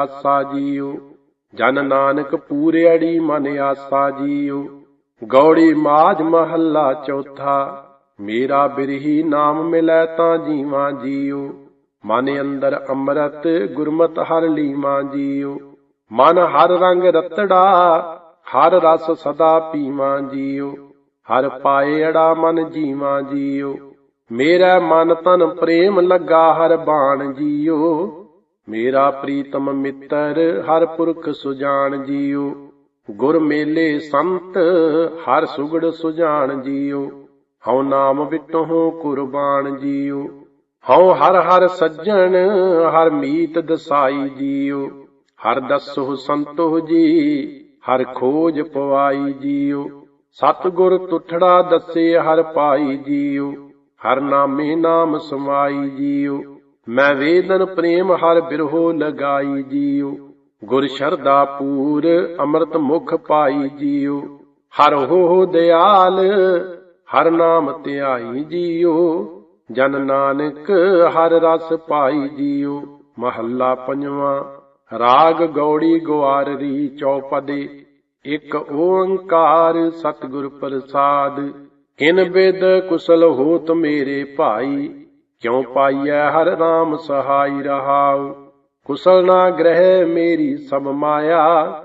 ਆਸਾ ਜੀਉ, ਜਨ ਨਾਨਕ ਪੂਰਿਆੜੀ ਮਨ ਆਸਾ ਜੀਉ। ਗੌੜੀ ਮਾਝ ਮਹੱਲਾ ਚੌਥਾ, ਮੇਰਾ ਬਿਰਹੀ ਨਾਮ ਮਿਲੈ ਤਾਂ ਜੀਵਾਂ ਜੀਉ। ਮਨ ਅੰਦਰ ਅੰਮ੍ਰਿਤ, ਗੁਰਮਤ ਹਰ ਲੀਵਾਂ ਜੀਉ। ਮਨ ਹਰ ਰੰਗ ਰਤੜਾ, ਹਰ ਰਸ ਸਦਾ ਪੀਵਾਂ ਜੀਉ। ਹਰ ਪਾਏ ਅੜਾ ਮਨ ਜੀਵਾਂ ਜੀਉ। ਮੇਰਾ ਮਨ ਤਨ ਪ੍ਰੇਮ ਲੱਗਾ ਹਰ ਬਾਣ ਜੀਉ। ਮੇਰਾ ਪ੍ਰੀਤਮ ਮਿੱਤਰ, ਹਰ ਪੁਰਖ ਸੁਜਾਨ ਜੀਉ ਗੁਰ ਮੇਲੇ ਸੰਤ, ਹਰ ਸੁਗੜ ਸੁਜਾਨ ਜੀਉ ਹਉ ਨਾਮ ਵਿਟਹੁ ਕੁਰਬਾਨ ਜੀਉ ਹਉ ਹਰ ਹਰ ਸੱਜਣ, ਹਰ ਮੀਤ ਦਸਾਈ ਜੀਉ ਹਰ ਦਸਹੁ ਸੰਤੋ ਜੀ, ਹਰ ਖੋਜ ਪਵਾਈ ਜੀਉ ਸਤਿਗੁਰ ਤੁਠੜਾ ਦੱਸੇ ਹਰ ਪਾਈ ਜੀਉ ਹਰ ਨਾਮੇ ਨਾਮ ਸਮਾਈ ਜੀਉ ਮੈਂ ਵੇਦਨ ਪ੍ਰੇਮ ਹਰ ਬਿਰਹੋ ਲਗਾਈ ਜੀਉ। ਗੁਰ ਸ਼ਰਦਾ ਪੂਰ ਅੰਮ੍ਰਿਤ ਮੁਖ ਪਾਈ ਜੀਉ। ਹਰ ਹੋ ਦਿਆਲ, ਹਰ ਨਾਮ ਧਿਆਈ ਜੀਉ। ਜਨ ਨਾਨਕ ਹਰ ਰਸ ਪਾਈ ਜੀਉ। ਮਹੱਲਾ ਪੰਜਵਾਂ, ਰਾਗ ਗੌੜੀ ਗਵਾਰਰੀ ਚੌਪਦੇ। ਇਕ ਓੰਕਾਰ ਸਤਿਗੁਰ ਪ੍ਰਸਾਦ। ਕਿਨ ਬਿਦ ਕੁਸਲ ਹੋਤ ਮੇਰੇ ਭਾਈ। ਕਿਉ ਪਾਈਐ ਹਰ ਨਾਮ ਸਹਾਈ ਰਹਾਉ? ਕੁਸਲ ਨਾ ਗ੍ਰਹਿ ਮੇਰੀ ਸਭ ਮਾਇਆ,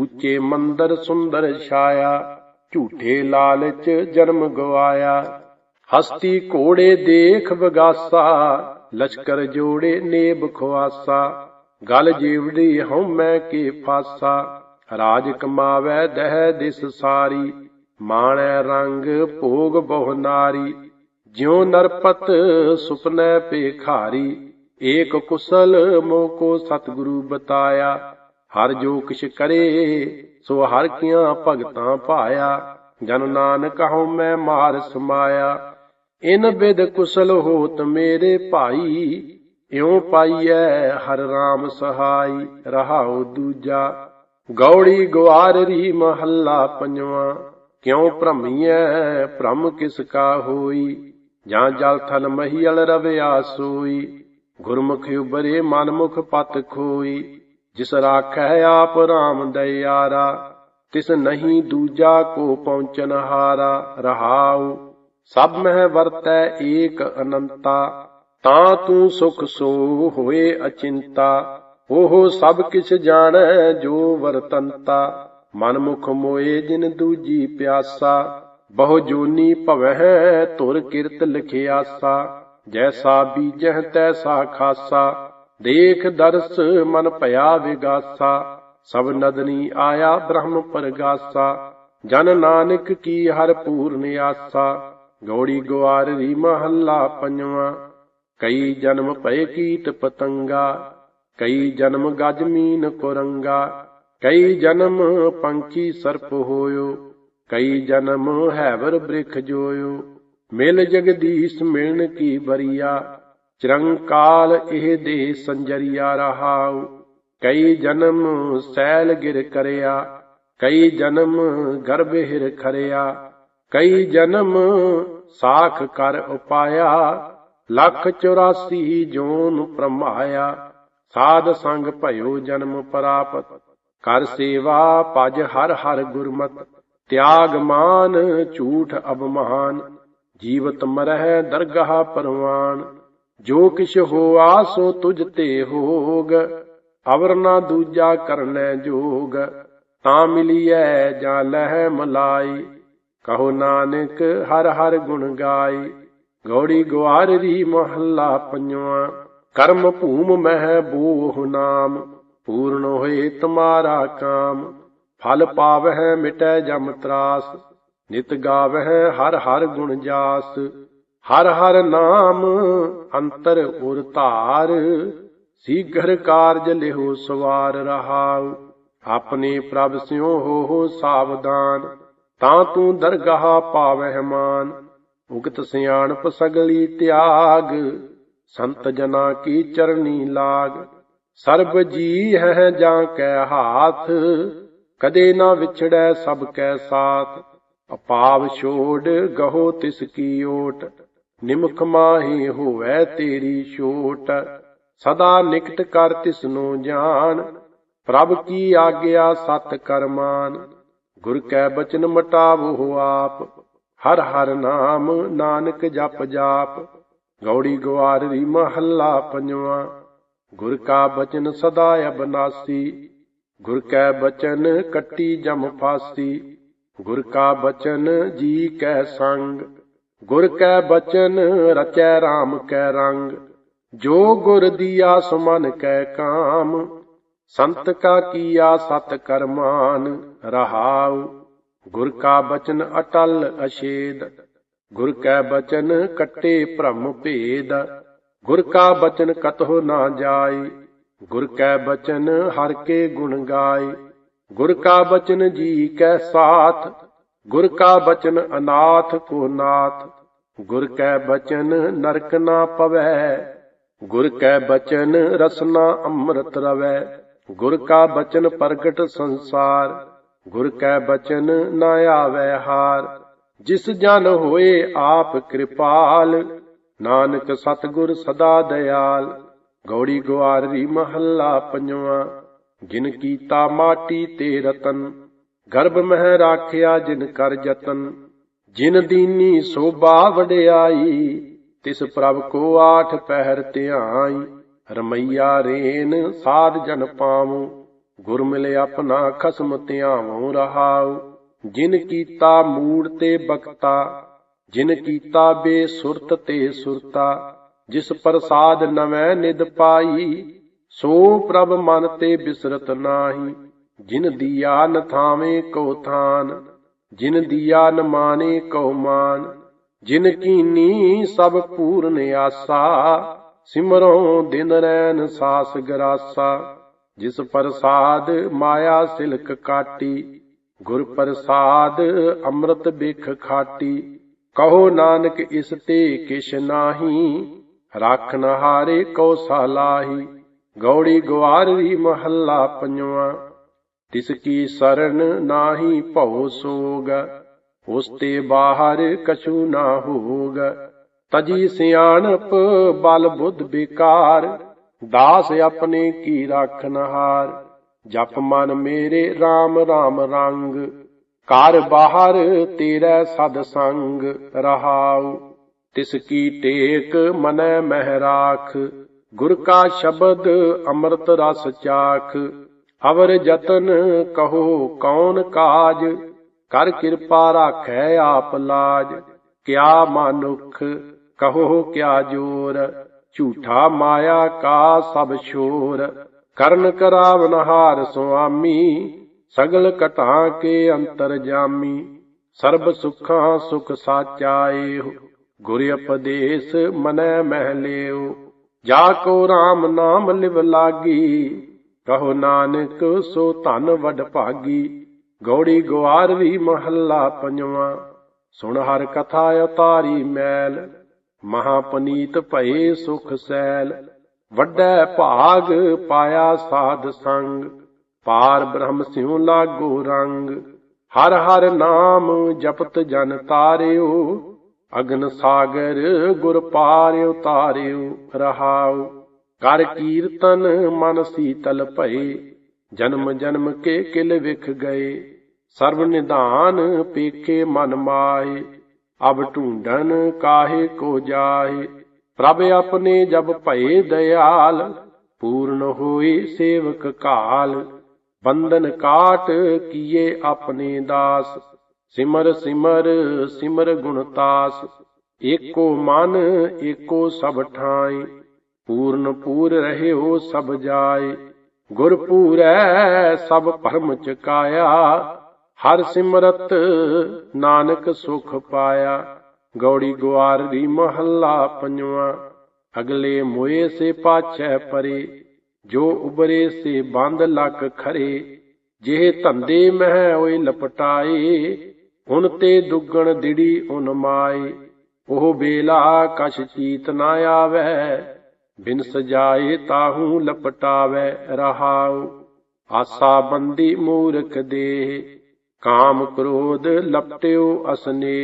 ਉੱਚੇ ਮੰਦਰ ਸੁੰਦਰ ਛਾਇਆ, ਝੂਠੇ ਲਾਲਚ ਜਨਮ ਗਵਾਇਆ। ਹਸਤੀ ਘੋੜੇ ਦੇਖ ਬਗਾਸਾ, ਲਸ਼ਕਰ ਜੋੜੇ ਨੇਬ ਖਵਾਸਾ ਗਲ ਜੀਵੜੀ ਹਉਮੈ ਕੇ ਫਾਸਾ, ਰਾਜ ਕਮਾਵੈ ਦਹਿ ਦਿਸ ਸਾਰੀ। ਮਾਣੈ ਰੰਗ ਭੋਗ ਬਹੁ ਨਾਰੀ। ਜਿਉ ਨਰਪਤ ਸੁਪਨੈ ਪੇਖਾਰੀ ਏਕ ਕੁਸਲ ਮੋਕੋ ਸਤਿਗੁਰੂ ਬਤਾਇਆ। ਹਰ ਜੋ ਕਿਛ ਕਰੇ, ਸੋ ਹਰ ਕੀਆਂ ਭਗਤਾਂ ਭਾਇਆ। ਜਨ ਨਾਨਕ ਹਉ ਮੈਂ ਮਾਰ ਸਮਾਇਆ। ਇਨ ਬਿਦ ਕੁਸਲ ਹੋਤ ਮੇਰੇ ਭਾਈ, ਇਉ ਪਾਈਐ ਹਰ ਰਾਮ ਸਹਾਈ, ਰਹਾਉ ਦੂਜਾ। ਗੌੜੀ ਗਵਾਰਰੀ ਮਹੱਲਾ ਪੰਜਵਾਂ, ਕਿਉ ਭ੍ਰਮੀਐ ਭ੍ਰਮ ਕਿਸ ਕਾ ਹੋਈ? ਜਾਂ ਜਲ ਥਲ ਮਹੀਲ ਰਵਿਆ ਸੋਈ ਗੁਰਮੁਖ ਉਬਰੇ ਮਨਮੁਖ ਪਤ ਖੋਈ। ਜਿਸ ਰਾਖੈ ਆਪ ਰਾਮ ਦਇਆਰਾ, ਤਿਸ ਨਹੀਂ ਦੂਜਾ ਕੋ ਪਹੁੰਚਨ ਹਾਰਾ, ਰਹਾਉ। ਸਭ ਮਹਿ ਵਰਤੈ ਏਕ ਅਨੰਤਾ, ਤਾਂ ਤੂੰ ਸੁਖ ਸੋ ਹੋਏ ਅਚਿੰਤਾ। ਉਹ ਸਭ ਕਿਛ ਜਾਣੈ ਜੋ ਵਰਤੰਤਾ ਮਨ ਮੁਖ ਮੋਏ ਜਿਨ ਦੂਜੀ ਪਿਆਸਾ। ਬਹੁ ਜੋਨੀ ਭਵਹਿ ਤੁਰ ਕਿਰਤ ਲਿਖਿਆਸਾ, ਜੈਸਾ ਬੀਜਹਿ ਤੈਸਾ ਖਾਸਾ, ਦੇਖ ਦਰਸ ਮਨ ਭਇਆ ਵਿਗਾਸਾ, ਸਭ ਨਦਨੀ ਆਇਆ ਬ੍ਰਹਮ ਪਰਗਾਸਾ, ਜਨ ਨਾਨਕ ਕੀ ਹਰ ਪੂਰਨ ਆਸਾ ਗੌੜੀ ਗਵਾਰੀ ਮਹੱਲਾ ਪੰਜਵਾਂ, ਕਈ ਜਨਮ ਭਏ ਕੀਟ ਪਤੰਗਾ, ਕਈ ਜਨਮ ਗਜ ਮੀਨ ਕੁਰੰਗਾ, ਕਈ ਜਨਮ ਪੰਛੀ ਸਰਪ ਹੋਇਓ ਕਈ ਜਨਮ ਹੈਵਰ ਬ੍ਰਿਖ ਜੋਇਓ, ਮਿਲ ਜਗਦੀਸ਼ ਮਿਲਣ ਕੀ ਬਰੀਆ, ਚਰੰਕਾਲ ਇਹ ਦੇ ਸੰਜਰੀਆ ਰਹਾਉ। ਕਈ ਜਨਮ ਸੈਲ ਗਿਰ ਕਰਿਆ, ਕਈ ਜਨਮ ਗਰਭ ਹਿਰ ਖਰਿਆ, ਕਈ ਜਨਮ ਸਾਖ ਕਰ ਉਪਾਇਆ, ਲੱਖ 84 ਜੋਨ ਪ੍ਰਮਾਇਆ, ਸਾਧ ਸੰਗ ਭਇਓ ਜਨਮ ਪ੍ਰਾਪਤ, ਕਰ ਸੇਵਾ ਭਜ ਹਰ ਹਰ ਗੁਰਮਤ। ਤਿਆਗ ਮਾਨ, ਝੂਠ ਅਬਮਾਨ ਜੀਵਤ ਮਰਹਿ ਦਰਗਾਹ ਪਰਵਾਨ। ਜੋ ਕਿਛ ਹੋਆ ਸੋ ਤੁਝ ਤੇ ਹੋਗ, ਅਵਰ ਨਾ ਦੂਜਾ ਕਰਨੈ ਜੋਗ। ਤਾਂ ਮਿਲੀਐ ਜਾਂ ਲਹਿ ਮਲਾਈ, ਕਹੋ ਨਾਨਕ ਹਰ ਹਰ ਗੁਣ ਗਾਈ। ਗੌੜੀ ਗਵਾਰੀ ਮਹੱਲਾ ਪੰਜਵਾਂ, ਕਰਮ ਭੂਮ ਮਹਿ ਬੋਹ ਨਾਮ, ਪੂਰਨ ਹੋਏ ਤੁਮਾਰਾ ਕਾਮ। ਫਲ ਪਾਵਹਿ ਮਿਟੈ ਜਮ ਤਰਾਸ, ਨਿਤ ਗਾਵਹਿ ਹਰ ਹਰ ਗੁਣ ਜਾਸ, ਹਰ ਹਰ ਨਾਮ ਅੰਤਰ ਉਰ ਧਾਰ ਸੀਗਰ ਕਾਰਜ ਲਿਹੋ ਸਵਾਰ ਰਹਾਉ, ਆਪਣੇ ਪ੍ਰਭ ਸਿਉ ਹੋ ਹੋ ਸਾਵਧਾਨ, ਤਾਂ ਤੂੰ ਦਰਗਾਹ ਪਾਵਹਿ ਮਾਨ, ਉਗਤ ਸਿਆਣਪ ਸਗਲੀ ਤਿਆਗ, ਸੰਤ ਜਨਾ ਕੀ ਚਰਨੀ ਲਾਗ, ਸਰਬ ਜੀ ਹੈ ਜਾਂ ਕੈ ਹਾਥ ਕਦੇ ਨਾ ਵਿਛੜੈ ਸਭ ਕੈ ਸਾਥ, ਅਪਾਵ ਛੋੜ ਗਹੋ ਤਿਸ ਕੀ ਓਟ, ਨਿਮਖ ਮਾਹੀ ਹੋਵੈ ਤੇਰੀ ਛੋਟ। ਸਦਾ ਨਿਕਟ ਕਰ ਤਿਸਨੂੰ ਜਾਣ, ਪ੍ਰਭ ਕੀ ਆਗਿਆ ਸਤ ਕਰਮਾਨ ਗੁਰ ਕੈ ਬਚਨ ਮਟਾਵੋ ਆਪ, ਹਰ ਹਰ ਨਾਮ ਨਾਨਕ ਜਪ ਜਾਪ। ਗੌੜੀ ਗਵਾਰੀ ਮਹੱਲਾ ਪੰਜਵਾ, ਗੁਰ ਕਾ ਬਚਨ ਸਦਾ ਅਬਨਾਸੀ। ਗੁਰ ਕੈ ਬਚਨ ਕੱਟੀ ਜਮ ਫਾਸੀ, ਗੁਰ ਕਾ ਬਚਨ ਜੀ ਕੈ ਸੰਗ, ਗੁਰ ਕੈ ਬਚਨ ਰਚੈ RAM ਕੈ ਰੰਗ, ਜੋ ਗੁਰ ਦੀਆ ਸੁਮਨ ਕੈ ਕਾਮ, ਸੰਤ ਕਾ ਕੀਆ ਸਤ ਕਰਮਾਨ ਰਹਾਉ, ਗੁਰ ਕਾ ਬਚਨ ਅਟਲ ਅਸ਼ੇਦ ਗੁਰ ਕੈ ਬਚਨ ਕੱਟੇ ਭ੍ਰਮ ਭੇਦ, ਗੁਰ ਕਾ ਬਚਨ ਕਤਹੁ ਨਾ ਜਾਏ ਗੁਰ ਕੈ ਬਚਨ ਹਰ ਕੇ ਗੁਣ ਗਾਏ, ਗੁਰ ਕਾ ਬਚਨ ਜੀ ਕੈ ਸਾਥ, ਗੁਰ ਕਾ ਬਚਨ ਅਨਾਥ ਕੋ ਨਾਥ, ਗੁਰ ਕੈ ਬਚਨ ਨਰਕ ਨਾ ਪਵੈ, ਗੁਰ ਕੈ ਬਚਨ ਰਸਨਾ ਅੰਮ੍ਰਿਤ ਰਵੈ, ਗੁਰ ਕਾ ਬਚਨ ਪ੍ਰਗਟ ਸੰਸਾਰ, ਗੁਰ ਕੈ ਬਚਨ ਨਾ ਆਵੈ ਹਾਰ, ਜਿਸ ਜਨ ਹੋਏ ਆਪ ਕਿਰਪਾਲ, ਨਾਨਕ ਸਤਗੁਰ ਸਦਾ ਦਇਆਲ। ਗੌੜੀ ਗੁਆਰੀ ਮਹੱਲਾ ਪੰਜਵਾ, ਜਿਨ ਕੀਤਾ ਮਾਟੀ ਤੇ ਰਤਨ, ਗਰਭ ਮਹਿ ਰਾਖਿਆ ਜਿਨ ਕਰ ਜਤਨ। ਜਿਨ ਦੀਨੀ ਸੋਭਾ ਵਡਿਆਈ, ਤਿਸ ਪ੍ਰਭ ਕੋ ਆਠ ਪਹਿਰ ਧਿਆਈ। ਰਮਈਆ ਰੇਨ ਸਾਧ ਜਨ ਪਾਵੂ ਗੁਰ ਮਿਲੇ ਆਪਣਾ ਖਸਮ ਧਿਆਵਉ ਰਹਾਉ। ਜਿਨ ਕੀਤਾ ਮੂੜ ਤੇ ਬਖਤਾ, ਜਿਨ ਕੀਤਾ ਬੇਸੁਰਤ ਤੇ ਸੁਰਤਾ ਜਿਸ ਪ੍ਰਸਾਦ ਨਵੈ ਨਿਦ ਪਾਈ, ਸੋ ਪ੍ਰਭ ਮਨ ਤੇ ਬਿਸਰਤ ਨਾਹੀ। ਜਿਨ ਦੀਆ ਨ ਥਾਵੇਂ ਕੋ ਥਾਨ, ਜਿਨ ਦੀਆ ਨ ਮਾਨੇ ਕਉ ਮਾਨ। ਜਿਨ ਕੀਨੀ ਸਭ ਪੂਰਨ ਆਸਾ, ਸਿਮਰੋ ਦਿਨ ਰੈਨ ਸਾਸ ਗਰਾਸਾ। ਜਿਸ ਪ੍ਰਸਾਦ ਮਾਇਆ ਸਿਲਕ ਕਾਟੀ, ਗੁਰ ਪ੍ਰਸਾਦ ਅੰਮ੍ਰਿਤ ਬਿਖ ਖਾਟੀ। ਕਹੋ ਨਾਨਕ ਇਸ ਤੇ ਕਿਛ ਨਾਹੀ ਰਾਖਨ ਹਾਰੇ ਕੋ ਸਾਲਾਹੀ, ਗੌੜੀ ਗਵਾਰੀ ਮਹੱਲਾ ਪੰਜਵਾ। ਤਿਸ ਕੀ ਸਰਨ ਨਾਹੀ ਭਉ ਸੋਗ, ਉਸ ਤੇ ਬਾਹਰ ਕਛੂ ਨਾ ਹੋਗ। ਤਜੀ ਸਿਆਣਪ ਬਲ ਬੁੱਧ ਵਿਕਾਰ ਦਾਸ ਆਪਣੇ ਕੀ ਰਾਖਨ ਹਾਰ। ਜਪ ਮਨ ਮੇਰੇ RAM RAM ਰੰਗ ਕਰ ਬਾਹਰ ਤੇਰਾ ਸਦ ਸੰਗ ਰਹਾਉ। ਤਿਸ ਕੀ ਟੇਕ ਮਨੈ ਮਹਿ ਰਾਖ, ਗੁਰ ਕਾ ਸ਼ਬਦ ਅੰਮ੍ਰਿਤ ਰਸ ਚਾਖ। ਅਵਰ ਜਤਨ ਕਹੋ ਕੌਣ ਕਾਜ, ਕਰ ਕਿਰਪਾ ਰਾਖੈ ਆਪ ਲਾਜ। ਕਿਆ ਮਾਨੁਖ, ਕਹੋ ਕਿਆ ਜੋਰ, ਝੂਠਾ ਮਾਇਆ ਕਾ ਸਭ ਸ਼ੋਰ। ਕਰਨ ਕਰਾਵਨਹਾਰ ਸੁਆਮੀ, ਸਗਲ ਕਟਾਂ ਕੇ ਅੰਤਰ ਜਾਮੀ। ਸਰਬ ਸੁਖਾਂ ਸੁਖ ਸਾਚਾਏ ਗੁਰ ਉਪਦੇਸ਼ ਮਨੈ ਮਹਿ ਲਿਓ ਜਾ ਕੋ RAM ਨਾਮ ਲਿਵ ਲਾਗੀ ਕਹੋ ਨਾਨਕ ਸੋ ਧਨ ਵਡ ਭਾਗੀ, ਗੌੜੀ ਗਵਾਰਵੀ ਮਹੱਲਾ ਪੰਜਵਾ, ਸੁਣ ਹਰ ਕਥਾ ਉਤਾਰੀ ਮੈਲ, ਮਹਾ ਪਨੀਤ ਭਏ ਸੁਖ ਸੈਲ ਵੱਡਾ ਭਾਗ ਪਾਇਆ ਸਾਧ ਸੰਗ, ਪਾਰ ਬ੍ਰਹਮ ਸਿਉ ਲਾਗੋ ਰੰਗ, ਹਰ ਹਰ ਨਾਮ ਜਪਤ ਜਨ ਤਾਰਿਓ ਅਗਨ ਸਾਗਰ ਗੁਰ ਪਾਰ ਉਤਾਰਿਓ ਰਹਾਉ ਕਰ ਕੀਰਤਨ ਮਨ ਸੀਤਲ ਭਏ, ਜਨਮ ਜਨਮ ਕੇ ਕਿਲ ਵਿਖ ਗਏ। ਸਰਬ ਨਿਧਾਨ ਪੇਖੇ ਮਨ ਮਾਏ, ਅਬ ਢੂੰਡਨ ਕਾਹੇ ਕੋ ਜਾਏ। ਪ੍ਰਭ ਆਪਣੇ ਜਬ ਭਏ ਦਇਆਲ, ਪੂਰਨ ਹੋਈ ਸੇਵਕ ਕਾਲ। ਬੰਧਨ ਕਾਟ ਕੀਏ ਆਪਣੇ ਦਾਸ। ਸਿਮਰ ਸਿਮਰ ਸਿਮਰ ਗੁਣ ਤਾਸ, ਏਕੋ ਮਨ, ਏਕੋ ਸਭ ਠਾਈ ਪੂਰਨ ਪੂਰ ਰਹਿਓ ਸਭ ਜਾਏ ਗੁਰ ਪੂਰੈ ਸਭ ਭਰਮ ਚਕਾਇਆ, ਹਰ ਸਿਮਰਤ ਨਾਨਕ ਸੁਖ ਪਾਇਆ, ਗੌੜੀ ਗਵਾਰ ਦੀ ਮਹੱਲਾ ਪੰਜਵਾ, ਅਗਲੇ ਮੋਏ ਸੇ ਪਾਛੈ ਪਰੇ, ਜੋ ਉਬਰੇ ਸੇ ਬੰਦ ਲੱਕ ਖਰੇ, ਜਿਹੇ ਧੰਦੇ ਮਹਿ ਓਏ ਲਪਟਾਏ ਉਨ ਤੇ ਦੁੱਗਣ ਦਿੜੀ ਉਨ ਮਾਏ, ਉਹ ਬੇਲਾ ਕਛ ਚੀਤ ਨਾ ਆਵੈ ਬਿਨ ਸਜਾਏ ਤਾਹੂ ਲਪਟਾਵੇ ਰਹਾਉ, ਆਸਾ ਬੰਦੀ ਮੂਰਖ ਦੇ ਕਾਮ ਕ੍ਰੋਧ ਲਪਟਿਓ ਅਸਨੇ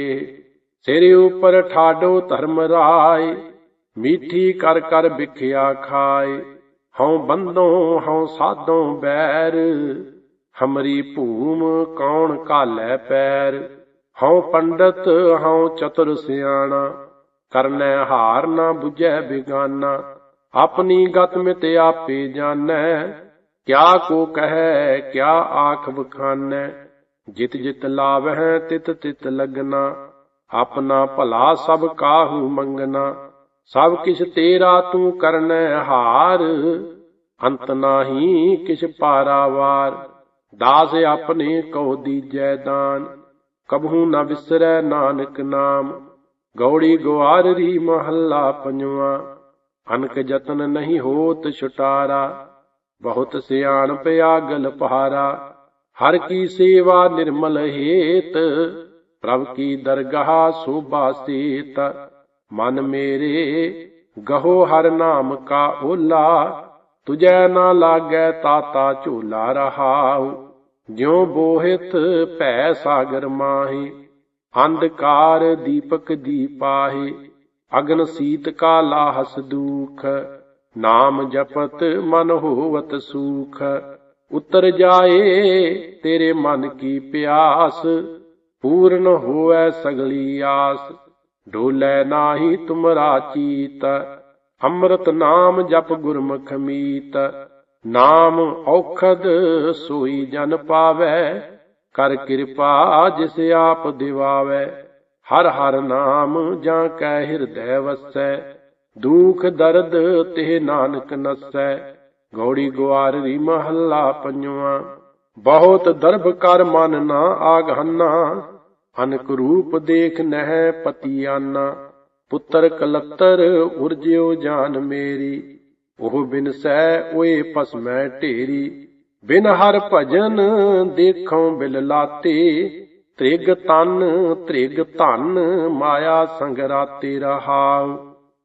ਸਿਰ ਉਪਰ ਠਾਡੋ ਧਰਮ ਰਾਏ, ਮੀਠੀ ਕਰ ਕਰ ਵਿਖਿਆ ਖਾਏ, ਹਉ ਬੰਦੋਂ ਹਉ ਸਾਧੋਂ ਬੈਰ ਹਮਰੀ ਭੂਮ ਕੌਣ ਕਾਲੈ ਪੈਰ? ਹਉ ਪੰਡਤ, ਹਉ ਚਤੁਰ ਸਿਆਣਾ, ਕਰਨੈ ਹਾਰ ਨਾ 부ਝੈ ਬਿਗਾਨਾ। ਆਪਣੀ ਗਤ ਮਿਤ ਆਪੇ ਜਾਣੈ, ਕਿਆ ਕੋ ਕਹੈ, ਕਿਆ ਆਖ ਬਖਾਨੈ ਜਿਤ ਜਿਤ ਲਾਵਹਿ, ਤਿਤ ਤਿਤ ਲਗਨਾ। ਆਪਣਾ ਭਲਾ ਸਭ ਕਾਹੂ ਮੰਗਨਾ। ਸਭ ਕਿਛ ਤੇਰਾ ਤੂੰ ਕਰਨੈ ਹਾਰ, ਅੰਤ ਨਾਹੀ ਕਿਛ ਪਾਰਾਵਾਰ। ਦਾਸ ਆਪਣੇ ਕਉ ਦੀਜੈ ਦਾਨ, ਕਬਹੂ ਨਾ ਵਿਸਰੈ ਨਾਨਕ ਨਾਮ। ਗੌੜੀ ਗਵਾਰਰੀ ਮਹੱਲਾ ਪੰਜਵਾ, ਅਨਕ ਜਤਨ ਨਹੀਂ ਹੋਤ ਛੁਟਾਰਾ। ਬਹੁਤ ਸਿਆਣ ਪਿਆਗਲ ਪਹਾਰਾ, ਹਰ ਕੀ ਸੇਵਾ ਨਿਰਮਲ ਹੇਤ। ਪ੍ਰਭ ਕੀ ਦਰਗਾਹ ਸੋਭਾ ਸੀਤ, ਮਨ ਮੇਰੇ ਗਹੋ ਹਰ ਨਾਮ ਕਾ ਓਲਾ। ਤੁਜੈ ਨਾ ਲਾਗੈ ਤਾਤਾ ਝੂਲਾ ਰਹਾਉ। ਜਿਉ ਬੋਹਿਤ ਭੈ ਸਾਗਰ ਮਾਹੀ, ਅੰਧਕਾਰ ਦੀਪਕ ਦੀਪਾਹੀ, ਅਗਨ ਸੀਤ ਕਾ ਲਾਹਸ ਦੂਖ, ਨਾਮ ਜਪਤ ਮਨ ਹੋਵਤ ਸੂਖ, ਉਤਰ ਜਾਏ ਤੇਰੇ ਮਨ ਕੀ ਪਿਆਸ, ਪੂਰਨ ਹੋਐ ਸਗਲੀ ਆਸ ਢੋਲੇ ਨਾਹੀ ਤੁਮਰਾ ਚੀਤ, ਅੰਮ੍ਰਿਤ ਨਾਮ ਜਪ ਗੁਰਮੁਖ ਮੀਤ ਨਾਮ ਔਖਦ ਸੋਈ ਜਨ ਪਾਵੈ, ਕਰ ਕਿਰਪਾ ਜਿਸ ਆਪ ਦਿਵਾਵੈ। ਹਰ ਹਰ ਨਾਮ ਜਾਂ ਕੈ ਹਿਰਦੈ ਵਸੈ, ਦੁਖ ਦਰਦ ਤੇ ਨਾਨਕ ਨਸੈ। ਗੌੜੀ ਗਵਾਰੀ ਮਹੱਲਾ ਪੰਜਵਾ, ਬਹੁਤ ਦਰਬ ਕਰ ਮਨ ਨਾ ਆਗਹਨਾ ਅਨਕ ਰੂਪ ਦੇਖ ਨਹਿ ਪਤੀਆਨਾ ਪੁੱਤਰ ਕਲੱਤਰ ਉਰਜਿਓ ਜਾਨ ਮੇਰੀ। ਉਹ ਬਿਨਸੈ ਓਏ ਪਸਮੈ ਢੇਰੀ, ਬਿਨ ਹਰ ਭਜਨ ਦੇਖੋਂ ਬਿਲ ਲਾਤੇ। ਤ੍ਰਿਗ ਤਨ, ਤ੍ਰਿਗ ਧਨ, ਮਾਇਆ ਸੰਗ ਰਾਤੇ ਰਹਾਉ।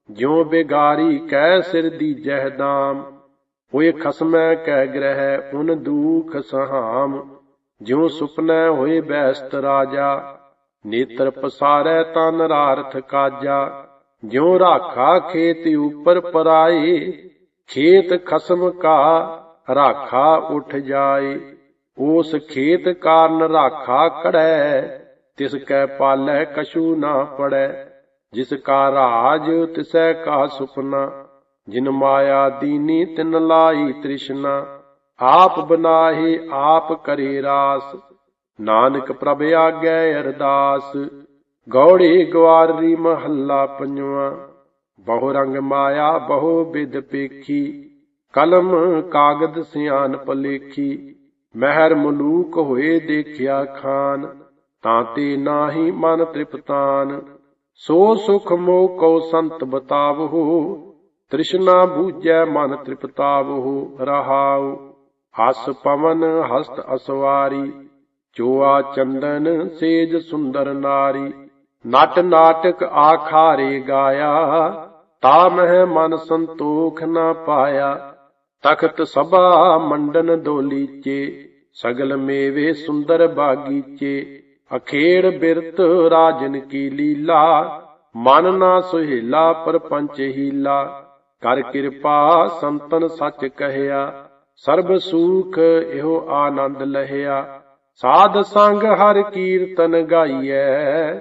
ਜਿਉ ਬੇਗਾਰੀ ਕਹਿ ਸਿਰ ਦੀ ਜਹਦਾਮ ਹੋਏ ਖਸਮੈ ਕਹਿ ਗ੍ਰਹਿ ਉਨ ਦੂਖ ਸਹਾਮ। ਜਿਉ ਸੁਪਨੈ ਹੋਏ ਬੈਸਤ ਰਾਜਾ, ਨੇਤਰ ਪਸਾਰੈ ਤਨ ਰਾਰਥ ਕਾਜਾ। ਜਿਉ ਰਾਖਾ ਖੇਤ ਉਪਰ ਪਰਾਏ ਖੇਤ ਖਸਮ ਕਾ ਰਾਖਾ ਉਠ ਜਾਏ, ਉਸ ਖੇਤ ਕਾਰਨ ਰਾਖਾ ਕੜੈ, ਤਿਸ ਕੈ ਪਾਲੈ ਕਛੂ ਨਾ ਪੜੈ, ਜਿਸ ਕਾ ਰਾਜ ਤਿਸੈ ਕਾ ਸੁਪਨਾ, ਜਿਨ ਮਾਇਆ ਦੀਨੀ ਤਿਨ ਲਾਈ ਤ੍ਰਿਸ਼ਨਾ, ਆਪ ਬਨਾਹੀ ਆਪ ਕਰੇ ਰਾਸ, ਨਾਨਕ ਪ੍ਰਭ ਆਗੈ ਅਰਦਾਸ, ਗੌੜੀ ਗਵਾਰੀ ਮਹੱਲਾ ਪੰਜਵਾ। ਬਹੁ ਰੰਗ ਮਾਇਆ, ਬਹੁ ਬਿਦ ਪੇਖੀ। ਕਲਮ, ਕਾਗਦ, ਸਿਆਨ ਪਲੇਖੀ ਮਹਿਰ ਮਲੂਕ ਹੋਏ ਦੇਖਿਆ ਖਾਨ, ਤਾਂ ਤੇ ਨਾਹੀ ਮਨ ਤ੍ਰਿਪਤਾਨ। ਸੋ ਸੁਖ ਮੋ ਕੋ ਸੰਤ ਬਤਾਵਹੁ, ਤ੍ਰਿਸ਼ਨਾ ਬੂਝੈ ਮਨ ਤ੍ਰਿਪਤਾਵਹੁ, ਰਹਾਉ। ਹਸ ਪਵਨ, ਹਸਤ ਅਸਵਾਰੀ, ਚੋਆ ਚੰਦਨ, ਸੇਜ ਸੁੰਦਰ ਨਾਰੀ। ਨਟ ਨਾਟਕ ਆਖਾਰੇ ਗਾਇਆ ਤਾ ਮਹਿ ਮਨ ਸੰਤੋਖ ਨਾ ਪਾਇਆ, ਤਖਤ ਸਭਾ ਮੰਡਨ ਦੋਲੀਚੇ ਸਗਲ ਮੇਵੇ ਸੁੰਦਰ ਬਾਗੀਚੇ, ਅਖੇੜ ਬਿਰਤ ਰਾਜਨ ਕੀ ਲੀਲਾ, ਮਨ ਨਾ ਸੁਹੇਲਾ ਪਰਪੰਚ ਹੀਲਾ, ਕਰ ਕਿਰਪਾ ਸੰਤਨ ਸੱਚ ਕਹਿਆ, ਸਰਬ ਸੂਖ ਇਹੋ ਆਨੰਦ ਲਹਿਆ, ਸਾਧ ਸੰਗ ਹਰ ਕੀਰਤਨ ਗਾਈਐ,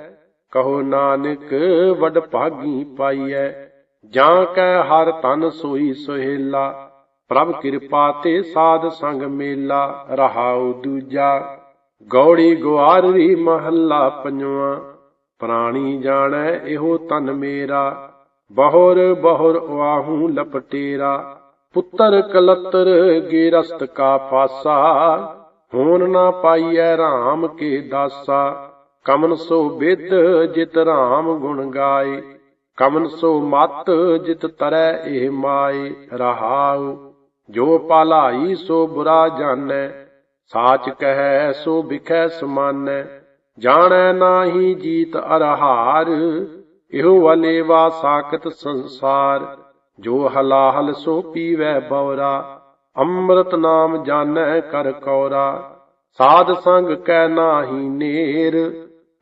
ਕਹੋ ਨਾਨਕ ਵਡ ਭਾਗੀ ਪਾਈਐ। ਜਾਂ ਕੈ ਹਰ ਤਨ ਸੋਈ ਸੁਹੇਲਾ, ਪ੍ਰਭ ਕਿਰਪਾ ਤੇ ਸਾਧ ਸੰਗ ਮੇਲਾ, ਰਹਾਉ ਦੂਜਾ, ਗੌੜੀ ਗਵਾਰੀ ਮਹੱਲਾ ਪੰਜਵਾ, ਪ੍ਰਾਣੀ ਜਾਣੈ ਇਹੋ ਤਨ ਮੇਰਾ, ਬਹੁਰ ਬਹੁਰ ਵਾਹੂ ਲਪਟੇਰਾ, ਪੁੱਤਰ ਕਲਤਰ ਗੇਰਸਤ ਕਾ ਫਾਸਾ ਹੋਨ ਨਾ ਪਾਈਐ RAM ਕੇ ਦਾਸਾ, ਕਮਨ ਸੋ ਵਿਦ ਜਿਤ RAM ਗੁਣ ਗਾਏ। ਕਮਨ ਸੋ ਮਤ ਜਿਤ ਤਰੈ ਇਹ ਮਾਏ ਰਹਾਉ, ਜੋ ਪਾਲਾਈ ਸੋ ਬੁਰਾ ਜਾਣੈ, ਸਾਚ ਕਹੈ ਸੋ ਵਿਖੈ ਸਮਾਨੈ, ਜਾਣੈ ਨਾਹੀ ਜੀਤ ਅਰਹਾਰ, ਇਹੋ ਵਲੇਵਾ ਸਾਖਤ ਸੰਸਾਰ, ਜੋ ਹਲਾਹਲ ਸੋ ਪੀਵੈ ਬਉਰਾ ਅੰਮ੍ਰਿਤ ਨਾਮ ਜਾਣੈ ਕਰ ਕੌਰਾ, ਸਾਧ ਸੰਗ ਕੈ ਨਾਹੀ ਨੇਰ,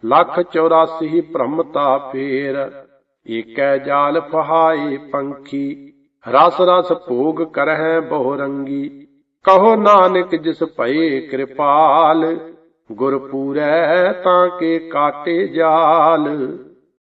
ਲੱਖ 84 ਭ੍ਰਮਤਾ ਫੇਰ। ਏਕੈ ਜਾਲ ਫਹਾਏ ਪੰਖੀ, ਰਸ ਰਸ ਭੋਗ ਕਰਹਿ ਬਹੁ ਰੰਗੀ ਕਹੋ ਨਾਨਕ ਜਿਸ ਭਏ ਕਿਰਪਾਲ ਗੁਰ ਪੂਰੈ ਤਾਂ ਕੇ ਕਾਟੇ ਜਾਲ।